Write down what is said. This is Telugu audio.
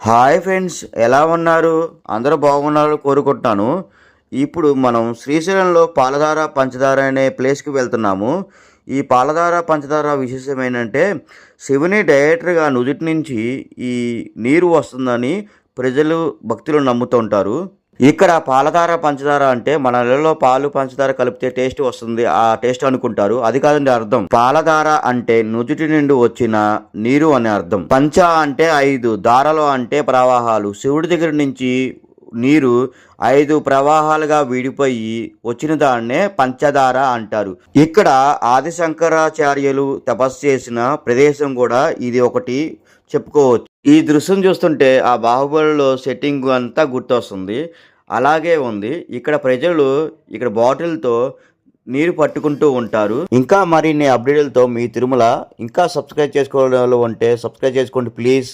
హాయ్ ఫ్రెండ్స్ ఎలా ఉన్నారు? అందరూ బాగున్నారు కోరుకుంటున్నాను. ఇప్పుడు మనం శ్రీశైలంలో పాలధార పంచదార అనే ప్లేస్కి వెళ్తున్నాము. ఈ పాలధార పంచదార విశేషం ఏంటంటే శివుని డైరెక్టర్గా నుదుటి నుంచి ఈ నీరు వస్తుందని ప్రజలు భక్తులు నమ్ముతుంటారు ఇక్కడ పాలధార పంచదార అంటే మన నెలలో పాలు పంచదార కలిపితే టేస్ట్ వస్తుంది ఆ టేస్ట్ అనుకుంటారు. అది కాదండి అర్థం. పాలధార అంటే నుదుటి నుండి వచ్చిన నీరు అనే అర్థం. పంచ అంటే ఐదు దారలో అంటే ప్రవాహాలు. శివుడి దగ్గర నుంచి నీరు ఐదు ప్రవాహాలుగా విడిపోయి వచ్చిన దాన్నే పంచదార అంటారు. ఇక్కడ ఆదిశంకరాచార్యులు తపస్సు చేసిన ప్రదేశం కూడా ఇది ఒకటి చెప్పుకోవచ్చు. ఈ దృశ్యం చూస్తుంటే ఆ బాహుబలిలో సెట్టింగ్ అంతా గుర్తొస్తుంది. అలాగే ఉంది. ఇక్కడ ప్రజలు ఇక్కడ బాటిల్తో నీరు పట్టుకుంటూ ఉంటారు. ఇంకా మరిన్ని అప్డేట్లతో మీ తిరుమల ఇంకా సబ్స్క్రైబ్ చేసుకోవడంలో ఉంటే సబ్స్క్రైబ్ చేసుకోండి ప్లీజ్.